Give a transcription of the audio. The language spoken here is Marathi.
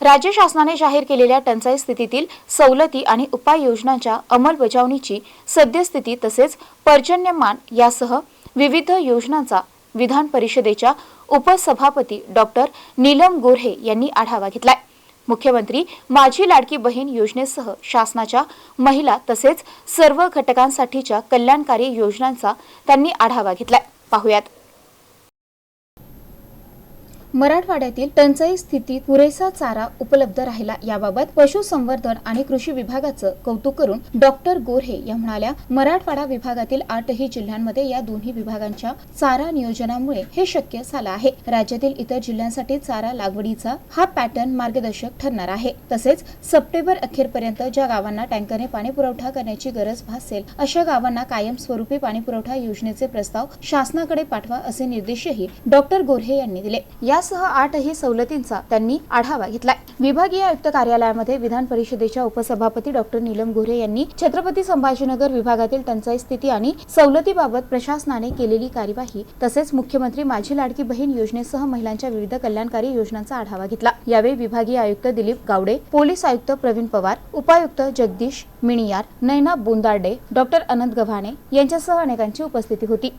राज्य शासनाने जाहीर केलेल्या टंचाई स्थितीतील सवलती आणि उपाययोजनांच्या अंमलबजावणीची सद्यस्थिती तसेच पर्जन्यमान यासह विविध योजनांचा विधान परिषदेच्या उपसभापती डॉक्टर नीलम गोऱ्हे यांनी आढावा घेतलाय. मुख्यमंत्री माझी लाडकी बहीण योजनेसह शासनाच्या महिला तसेच सर्व घटकांसाठीच्या कल्याणकारी योजनांचा त्यांनी आढावा घेतलाय. पाहुयात. मराठवाड्यातील टंचाई स्थितीत पुरेसा चारा उपलब्ध राहिला. याबाबत पशुसंवर्धन आणि कृषी विभागाचं कौतुक करून डॉक्टर गोऱ्हे या म्हणाल्या मराठवाडा विभागातील आठही जिल्ह्यांमध्ये या दोन्ही विभागांच्या चारा नियोजनामुळे हे शक्य झालं आहे. राज्यातील इतर जिल्ह्यांसाठी चारा लागवडीचा हा पॅटर्न मार्गदर्शक ठरणार आहे. तसेच सप्टेंबर अखेरपर्यंत ज्या गावांना टँकरने पाणी पुरवठा करण्याची गरज भासेल अशा गावांना कायमस्वरूपी पाणी पुरवठा योजनेचे प्रस्ताव शासनाकडे पाठवा असे निर्देशही डॉक्टर गोऱ्हे यांनी दिले. या यासह आठही सवलतींचा त्यांनी आढावा घेतलाय. विभागीय आयुक्त कार्यालयामध्ये विधान परिषदेच्या उपसभापती डॉक्टर नीलम गोऱ्हे यांनी छत्रपती संभाजीनगर विभागातील टंचाई स्थिती आणि सवलतीबाबत प्रशासनाने केलेली कार्यवाही तसेच मुख्यमंत्री माझी लाडकी बहीण योजनेसह महिलांच्या विविध कल्याणकारी योजनांचा आढावा घेतला. यावेळी विभागीय आयुक्त दिलीप गावडे पोलीस आयुक्त प्रवीण पवार उपायुक्त जगदीश मिणियार नैना बोंदार्डे डॉक्टर अनंत गव्हाणे यांच्यासह अनेकांची उपस्थिती होती.